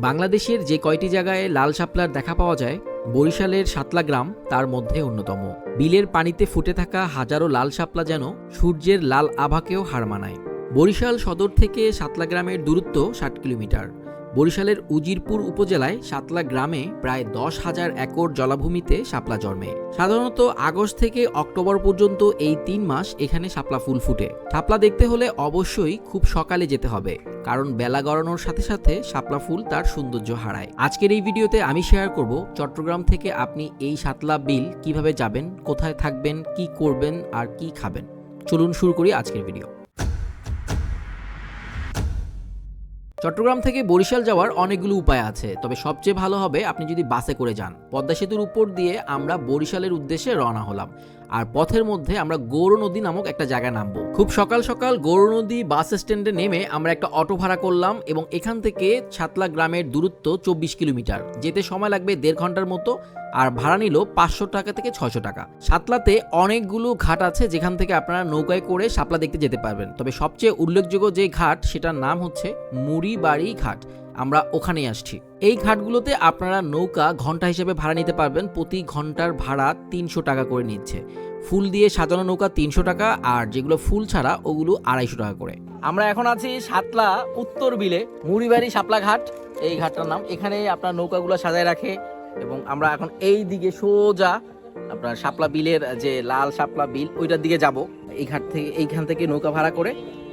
বাংলাদেশের যে কয়টি জায়গায় লাল শাপলার দেখা পাওয়া যায়, বরিশালের সাতলা গ্রাম তার মধ্যে অন্যতম। বিলের পানিতে ফুটে থাকা হাজারো লাল শাপলা যেন সূর্যের লাল আভাকেও হার মানায়। বরিশাল সদর থেকে সাতলা গ্রামের দূরত্ব ষাট কিলোমিটার। বরিশালের উজিরপুর উপজেলায় সাতলা গ্রামে প্রায় দশ হাজার একর জলাভূমিতে শাপলা জন্মে। সাধারণত আগস্ট থেকে অক্টোবর পর্যন্ত এই তিন মাস এখানে শাপলা ফুল ফুটে। শাপলা দেখতে হলে অবশ্যই খুব সকালে যেতে হবে, কারণ বেলা গড়ানোর সাথে সাথে শাপলা ফুল তার সৌন্দর্য হারায়। আজকের এই ভিডিওতে আমি শেয়ার করব চট্টগ্রাম থেকে আপনি এই সাতলা বিল কীভাবে যাবেন, কোথায় থাকবেন, কি করবেন আর কি খাবেন। চলুন শুরু করি আজকের ভিডিও চট্টগ্রাম থেকে বরিশাল যাওয়ার অনেকগুলো উপায় আছে, তবে সবচেয়ে ভালো হবে আপনি যদি বাসে করে যান। পদ্মা সেতুর উপর দিয়ে আমরা বরিশালের উদ্দেশ্যে রওনা হলাম। আর পথের মধ্যে আমরা গৌর নদী নামক একটা জায়গায় নামবো। খুব সকাল সকাল গৌর নদী বাস স্ট্যান্ডে নেমে আমরা একটা অটো ভাড়া করলাম এবং এখান থেকে ছাতলা গ্রামের দূরত্ব চব্বিশ কিলোমিটার। যেতে সময় লাগবে দেড় ঘণ্টার মতো আর ভাড়া নিল পাঁচশো টাকা থেকে ছয়শো টাকা। সাতলাতে অনেকগুলো ঘাট আছে যেখান থেকে আপনারা নৌকায় করে শাপলা দেখতে যেতে পারবেন। তবে সবচেয়ে উল্লেখযোগ্য যে ঘাট, সেটার নাম হচ্ছে মুড়িবাড়ি ঘাট। আমরা ওখানেই আসছি। এই ঘাটগুলোতে আপনারা নৌকা ঘণ্টা হিসেবে ভাড়া নিতে পারবেন। প্রতি ঘণ্টার ভাড়া তিনশো টাকা করে নিচ্ছে। ফুল দিয়ে সাজানো নৌকা তিনশো টাকা আর যেগুলো ফুল ছাড়া ওগুলো আড়াইশো টাকা করে। আমরা এখন আছি সাতলা উত্তর বিলে, মুড়িবাড়ি সাপলা ঘাট। এই ঘাটটার নাম। এখানে আপনার নৌকাগুলো সাজায় রাখে এবং আমরা এখন এই দিকে সোজা আপনার শাপলা বিলের যে লাল সাপলা বিল, ওইটার দিকে যাব। এই ঘাট থেকে এইখান থেকে নৌকা ভাড়া করে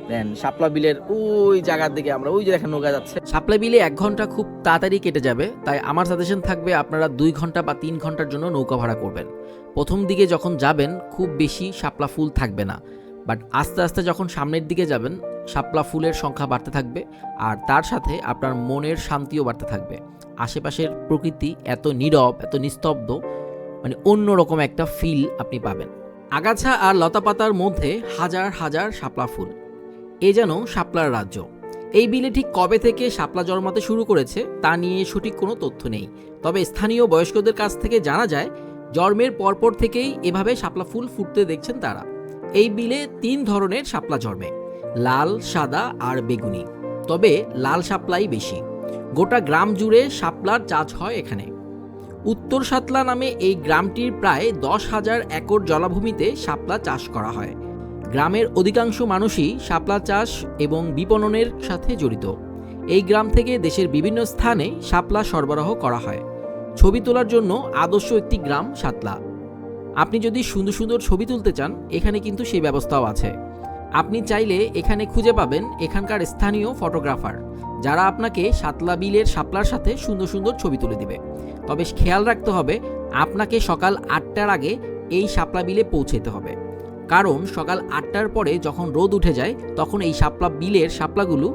দেন শাপলা বিলের ওই জায়গার দিকে আমরা, ওই যে দেখেন নৌকা যাচ্ছে। শাপলা বিলে এক ঘণ্টা খুব তাড়াতাড়ি কেটে যাবে, তাই আমার সাজেশন থাকবে আপনারা দুই ঘণ্টা বা তিন ঘণ্টার জন্য নৌকা ভাড়া করবেন। প্রথম দিকে যখন যাবেন, খুব বেশি শাপলা ফুল থাকবে না। বাট আস্তে আস্তে যখন সামনের দিকে যাবেন, শাপলা ফুলের সংখ্যা বাড়তে থাকবে, আর তার সাথে আপনার মনের শান্তিও বাড়তে থাকবে। আশেপাশের প্রকৃতি এত নীরব, এত নিস্তব্ধ মানে অন্যরকম একটা ফিল আপনি পাবেন। আগাছা আর লতাপাতার মধ্যে হাজার হাজার শাপলা ফুল। এ যেন শাপলার রাজ্য। এই বিলে ঠিক কবে থেকে শাপলা জন্মাতে শুরু করেছে, তা নিয়ে সঠিক কোনো তথ্য নেই। তবে স্থানীয় বয়স্কদের কাছ থেকে জানা যায়, জন্মের পরপর থেকেই এভাবে শাপলা ফুল ফুটতে দেখছেন তারা। এই বিলে তিন ধরনের শাপলা জন্মে, লাল, সাদা আর বেগুনি। তবে লাল শাপলাই বেশি। গোটা গ্রাম জুড়ে শাপলার চাষ হয় এখানে। উত্তর সাতলা নামে এই গ্রামটির প্রায় দশ হাজার একর জলাভূমিতে শাপলা চাষ করা হয়। গ্রামের অধিকাংশ মানুষই শাপলা চাষ এবং বিপণনের সাথে জড়িত। এই গ্রাম থেকে দেশের বিভিন্ন স্থানে শাপলা সরবরাহ করা হয়। ছবি তোলার জন্য আদর্শ একটি গ্রাম সাতলা আপনি যদি সুন্দর সুন্দর ছবি তুলতে চান, এখানে কিন্তু সেই ব্যবস্থাও আছে। আপনি চাইলে এখানে খুঁজে পাবেন এখানকার স্থানীয় ফটোগ্রাফার, যারা আপনাকে সাতলা বিলের শাপলার সাথে সুন্দর সুন্দর ছবি তুলে দিবে। তবে খেয়াল রাখতে হবে, আপনাকে সকাল আটটার আগে এই শাপলা বিলে পৌঁছেতে হবে। কারণ সকাল আটটার পরে যখন রোদ উঠে যায়, তখন এই শাপলা বিলের শাপলাগুলো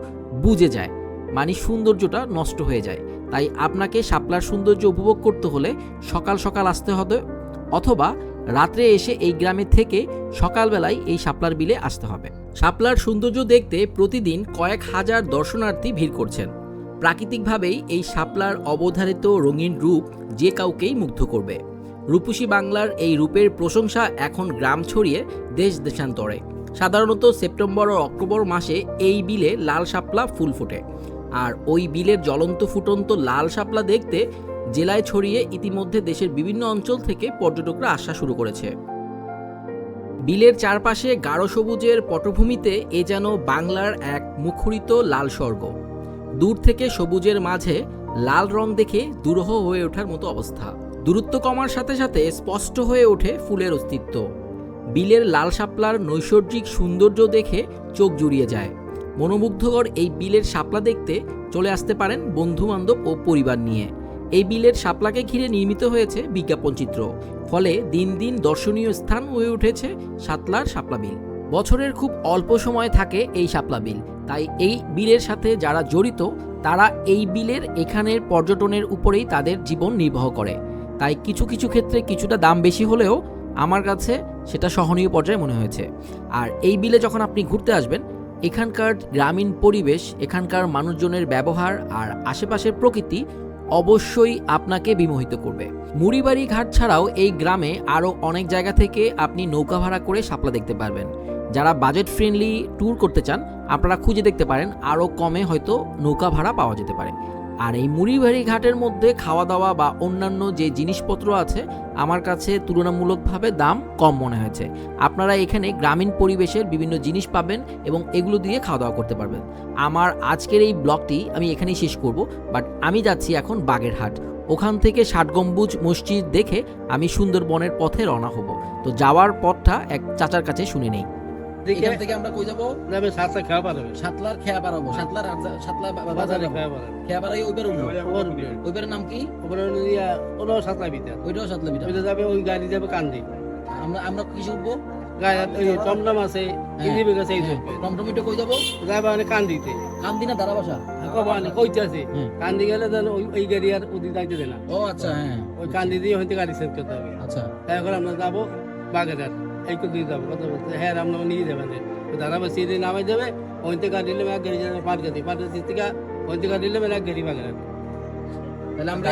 বুজে যায় মানে সৌন্দর্যটা নষ্ট হয়ে যায়। তাই আপনাকে শাপলার সৌন্দর্য উপভোগ করতে হলে সকাল সকাল আসতে হবে, অথবা রাত্রে এসে এই গ্রামে থেকে সকালবেলায় এই শাপলার বিলে আসতে হবে। শাপলার সৌন্দর্য দেখতে প্রতিদিন কয়েক হাজার দর্শনার্থী ভিড় করছেন। প্রাকৃতিকভাবেই এই শাপলার অবধারিত রঙিন রূপ যে কাউকেই মুগ্ধ করবে। রূপসী বাংলার এই রূপের প্রশংসা এখন গ্রাম ছড়িয়ে দেশ দেশান্তরে। সাধারণত সেপ্টেম্বর ও অক্টোবর মাসে এই বিলে লাল শাপলা ফুল ফোটে। আর ওই বিলের জ্বলন্ত ফুটন্ত লাল শাপলা দেখতে জেলায় ছড়িয়ে ইতিমধ্যে দেশের বিভিন্ন অঞ্চল থেকে পর্যটকরা আসা শুরু করেছে। বিলের চারপাশে গাঢ় সবুজের পটভূমিতে এ যেন বাংলার এক মুখরিত লাল স্বর্গ। দূর থেকে সবুজের মাঝে লাল রং দেখে দুরূহ হয়ে ওঠার মতো অবস্থা। দূরত্ব কমার সাথে সাথে স্পষ্ট হয়ে ওঠে ফুলের অস্তিত্ব। বিলের লাল শাপলার নৈসর্গিক সৌন্দর্য দেখে চোখ জুড়িয়ে যায়। মনোমুগ্ধকর এই বিলের শাপলা দেখতে চলে আসতে পারেন বন্ধু বান্ধব ও পরিবার নিয়ে। এই বিলের শাপলাকে ঘিরে নির্মিত হয়েছে বিজ্ঞাপন চিত্র। ফলে দিন দিন দর্শনীয় স্থান হয়ে উঠেছে সাতলার শাপলা বিল। বছরের খুব অল্প সময় থাকে এই শাপলা বিল। তাই এই বিলের সাথে যারা জড়িত, তারা এই বিলের এখানের পর্যটনের উপরেই তাদের জীবন নির্বাহ করে। তাই কিছু কিছু ক্ষেত্রে কিছুটা দাম বেশি হলেও আমার কাছে সেটা সহনীয় পর্যায়ে মনে হয়েছে। আর এই বিলে যখন আপনি ঘুরতে আসবেন, এখানকার গ্রামীণ পরিবেশ, এখানকার মানুষজনের ব্যবহার আর আশেপাশের প্রকৃতি অবশ্যই আপনাকে বিমোহিত করবে। মুড়িবাড়ি ঘাট ছাড়াও এই গ্রামে আরও অনেক জায়গা থেকে আপনি নৌকা ভাড়া করে শাপলা দেখতে পারবেন। যারা বাজেট ফ্রেন্ডলি ট্যুর করতে চান, আপনারা খুঁজে দেখতে পারেন, আরও কমে হয়তো নৌকা ভাড়া পাওয়া যেতে পারে। আর এই মুড়িবাড়ি ঘাটের মধ্যে খাওয়া দাওয়া বা অন্যান্য যে জিনিসপত্র আছে, আমার কাছে তুলনামূলকভাবে দাম কম মনে হয়েছে। আপনারা এখানে গ্রামীণ পরিবেশের বিভিন্ন জিনিস পাবেন এবং এগুলো দিয়ে খাওয়া দাওয়া করতে পারবেন। আমার আজকের এই ব্লগটি আমি এখানেই শেষ করব, বাট আমি যাচ্ছি এখন বাগেরহাট। ওখান থেকে ষাট গম্বুজ মসজিদ দেখে আমি সুন্দরবনের পথে রওনা হব। তো যাওয়ার পথটা এক চাচার কাছে শুনে নেই। দেখে এখান থেকে আমরা কই যাব? পারবে সাতলার খেয়া পারাবো সাতলার সাতলা বাজারে পারবে খেয়া পারাই ওইবার ওর নাম কি? ওইটাও সাতলা বিটা ওইটা যাবে ওই গাড়ি যাবে কান্দি। আমরা আমরা ওই টমটম আছে এই চলবে টমটমিটা কই যাব? যাবে মানে কান্দিতে। মানে কইতে আছে। কান্দি গেলে যেন ওই গাড়ি আর ওদিকে যাইতে দেয় না। ও আচ্ছা হ্যাঁ। ওই কান্দি দিয়ে গাড়ি সেট করতে হবে। আচ্ছা। তাই আমরা যাব বাগেরহাট। এই তো দিয়ে যাব কথা বলতে। হ্যাঁ আমরা নিয়ে যাবেন দাঁড়া বসে দিয়ে নামাই যাবে গাড়ি নিলে এক গাড়ি যাবে পাঁচ গাড়ি পাঁচ গাড়ি থেকে ওইতে গাড়ি নিলে এক গাড়ি বাগেরহাট তাহলে আমরা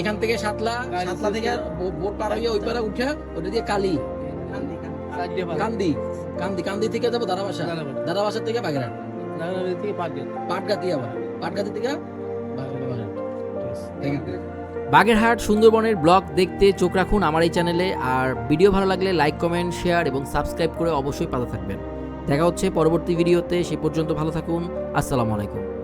এখান থেকে সাতলা সাতলা থেকে বোট পার হয়ে ওই পারে উঠে ওটা দিয়ে কালি। কান্দি কান্দি। কান্দি থেকে যাব দাঁড়াবাসা। দাঁড়াবাসা থেকে বাগেরহাট। থেকে গাড়ি পাটগাতি আবার। পাটগাতি থেকে বাগেরহাট। বাগেরহাট সুন্দরবনের ব্লগ দেখতে চোখ রাখুন আমার এই চ্যানেলে, আর ভিডিও ভালো লাগলে লাইক, কমেন্ট, শেয়ার এবং সাবস্ক্রাইব করে অবশ্যই পাতা থাকবেন। দেখা হচ্ছে পরবর্তী ভিডিওতে, সে পর্যন্ত ভালো থাকুন, আসসালামু আলাইকুম।